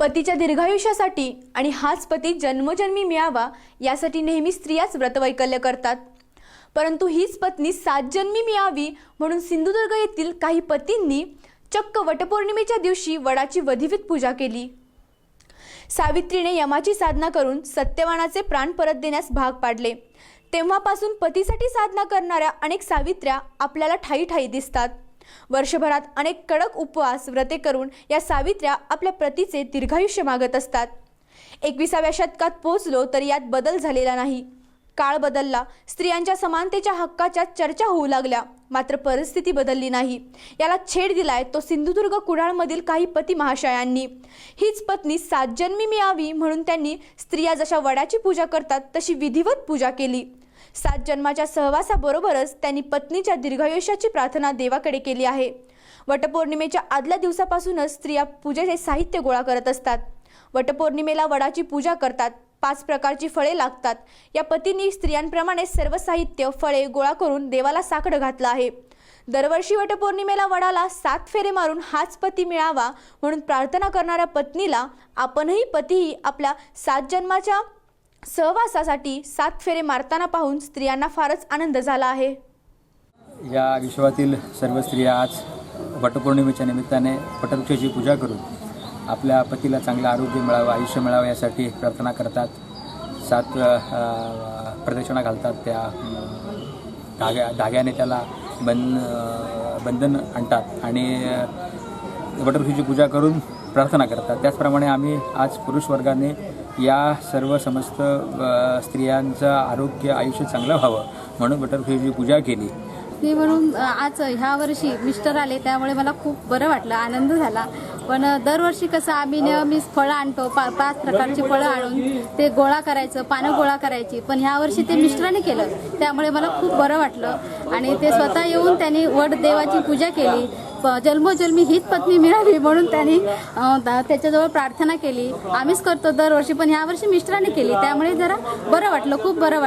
पतीच्या दीर्घायुष्यासाठी आणि हाच पती जन्मजन्मी मिळावा यासाठी नेहमी स्त्रियाच व्रतवैकल्य करतात. परंतु हीच पत्नी सात जन्मी मिळावी म्हणून सिंधुदुर्ग येथील काही पतींनी चक्क वटपौर्णिमेच्या दिवशी वडाची वधिवित पूजा केली. सावित्रीने यमाची साधना करून सत्यवानाचे प्राण परत देण्यास भाग पाडले. तेव्हापासून पतीसाठी साधना करणाऱ्या अनेक सावित्र्या आपल्याला ठाई ठाई दिसतात. वर्षभरात अनेक कडक उपवास व्रते करून या सावित्र्या आपल्या पतीचे दीर्घायुष्य मागत असतात. एकविसाव्या शतकात पोहोचलो तरी यात बदल झालेला नाही. काळ बदलला स्त्रियांच्या समानतेच्या हक्काच्या चर्चा होऊ लागल्या मात्र परिस्थिती बदलली नाही. याला छेड दिलाय तो सिंधुदुर्ग कुडाळमधील काही पती महाशयांनी. हीच पत्नी सात जन्मी मिळावी म्हणून त्यांनी स्त्रिया जशा वडाची पूजा करतात तशी विधिवत पूजा केली. सात जन्माच्या सहवासाबरोबरच त्यांनी पत्नीच्या दीर्घायुष्याची प्रार्थना देवाकडे केली आहे. वटपौर्णिमेच्या आदल्या दिवसापासूनच स्त्रिया पूजेचे साहित्य गोळा करत असतात. वटपौर्णिमेला वडाची पूजा करतात पाच प्रकारची फळे लागतात. या पतींनी स्त्रियांप्रमाणे सर्व साहित्य फळे गोळा करून देवाला साकडं घातलं आहे. दरवर्षी वटपौर्णिमेला वडाला सात फेरे मारून हाच पती मिळावा म्हणून प्रार्थना करणाऱ्या पत्नीला आपणही पतीही आपल्या सात जन्माच्या सहवासासाठी सात फेरे मारताना पाहून स्त्रियांना फारच आनंद झाला आहे. या विश्वातील सर्व स्त्रिया आज वटपौर्णिमेच्या निमित्ताने वटवृक्षाची पूजा करून आपल्या पतीला चांगलं आरोग्य मिळावं आयुष्य मिळावं यासाठी प्रार्थना करतात. सात प्रदक्षिणा घालतात त्या धाग्या धाग्याने त्याला बंद बंधन आणतात आणि वटवृक्षाची पूजा करून प्रार्थना करतात. त्याचप्रमाणे आम्ही आज पुरुष वर्गाने या सर्व समस्त स्त्रियांचं आरोग्य आयुष्य चांगलं व्हावं म्हणून वटवृक्षाची पूजा केली. मी म्हणून आज ह्या वर्षी मिस्टर आले त्यामुळे मला खूप बरं वाटलं आनंद झाला. पण दरवर्षी कसं आम्ही नेहमी फळं आणतो पा पाच प्रकारची फळं आणून ते गोळा करायचं पानं गोळा करायची. पण ह्या वर्षी ते मिस्टराने केलं त्यामुळे मला खूप बरं वाटलं. आणि ते स्वतः येऊन त्यांनी वड देवाची पूजा केली. जन्मोजन्मी हीच पत्नी मिळावी म्हणून त्यांनी त्याच्याजवळ प्रार्थना केली. आम्हीच करतो दरवर्षी पण यावर्षी मिश्राने केली. त्यामुळे जरा बरं वाटलं खूप बरं वाटलं.